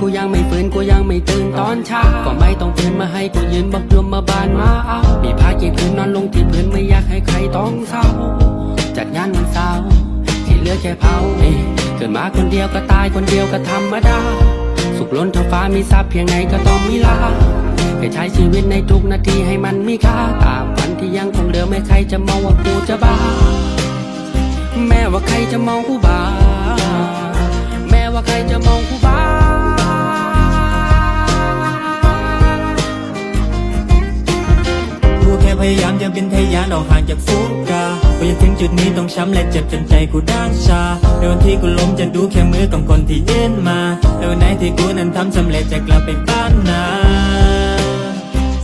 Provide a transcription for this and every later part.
กูยังไม่ฟื้นกูยังไม่ตื่นตอนเช้าก็ไม่ต้องตื่นมาให้กูยืนบอกยมมาบานมาเอามีผ้ากี่พื้นนอนลงที่พื้นไม่อยากให้ใครต้องเศร้าจัดงานวันเสาร์ที่เหลือแค่เผาเกิดมาคนเดียวก็ตายคนเดียวก็ธรรมดาสุขล้นท้องฟ้ามีทรัพย์เพียงไหนก็ต้องมีลาให้ใช้ชีวิตในทุกนาทีให้มันมีค่าตามวันที่ยังคงเหลือไม่ใครจะมองว่ากูจะบ้า แม้ว่าใครจะมองกูบ้า พยายามจะบินทะยานออกห่างจากฟูกากูจะถึงจุดนี้ต้องช้ำและเจ็บจนใจกูด้านชาในวันที่กูล้มจะดูแค่มือของคนที่ยื่นมาในวันไหนที่กูนั้นทำสำเร็จจะกลับไปบ้านนา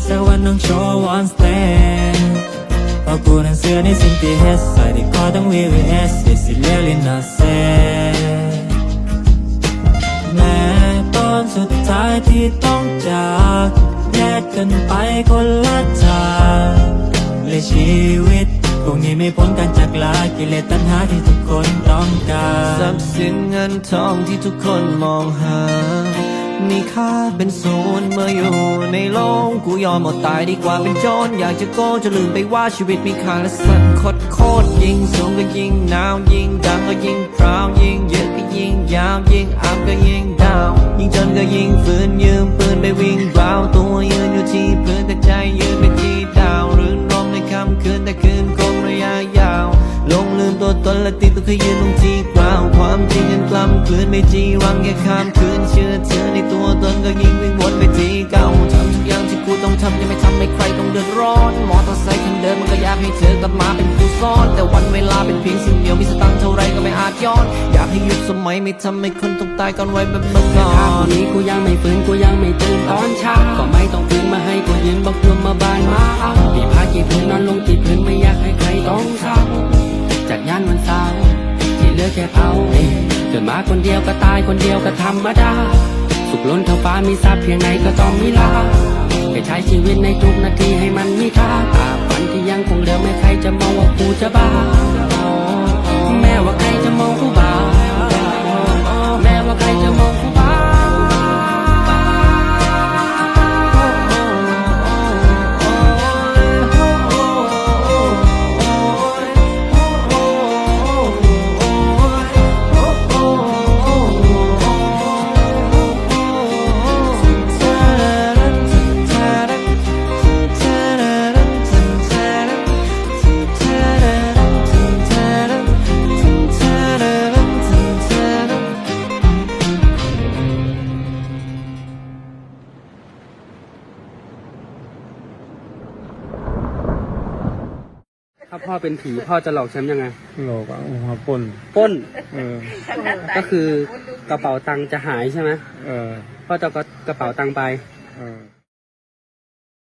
สักวันต้องโชว์ one stand เพราะกูนั้นเสือในสิ่งที่เฮ็ดใส่ที่คอต้อง VVS This is really not sad แม้ตอนสุดท้ายที่ต้องจากแยกกันไปคนละทาง และชีวิตคงหนี้ไม่พ้นการจากลากิเลสตัณหาที่ทุกคนต้องการทรัพย์สินเงินทองที่ทุกคนมองหา มีค่าเป็นศูนย์เมื่ออยู่ในโลกกูยอมอดตายดีกว่าเป็นโจรอยากจะโกงจะลืมไปว่าชีวิตมีค่าและสันคดโคตรยิ่งสูงก็ยิ่งหนาวยิ่งดังก็ยิ่งพราวยิ่งเยอะก็ยิ่งยาวยิ่งอัพก็ยิ่งดาว ยิ่งจนก็ยิ่งฝืนยืมปืนไปวิ่ง เคยยืนตรงที่กล่าวความจริงยังกล้ำกลืนไม่จีวังแค่ข้ามคืนเชื่อเธอในตัวตนก็ยิ่งวิ่งวนไปที่เก่าทำทุกอย่างที่กูต้องทำยังไม่ทำให้ใครต้องเดือดร้อน มอเตอร์ไซค์คันเดิมมันก็อยากให้เธอกลับมาเป็นผู้ซ่อน แต่วันเวลาเป็นเพียงสิ่งเดียวมีสตังค์เท่าไรก็ไม่อาจย้อน อยากให้ยุคสมัยไม่ทำให้คนต้องตายก่อนไว้แบบเมื่อก่อถ้าพรุ่นงนี้กูยังไม่ฟื้นกูยังไม่ตื่นตอนเช้าก็ไม่ต้องตื่นมาให้กูยืนบอกยมมาบานมาเอา กิดมาคนเดียวก็ตายคนเดียวก็ธรรมดา สุขล้นท้องฟ้ามีทรัพย์เพียงไหนก็ต้องมีลาแค่ใช้ชีวิตในทุกนาทีให้มันมีค่าตาฝันที่ยังคงเหลือไม่ใครจะมองว่ากูจะบ้าแม้ว่าใครจะมองกูบ้า ถ้าพ่อเป็นผีพ่อจะหลอกฉันยังไง หลอกเอาหัวปล้นปล้นเออ ก็คือกระเป๋าตังค์จะหายใช่ไหมเออ พ่อจะเอากระเป๋าตังค์ไป เออ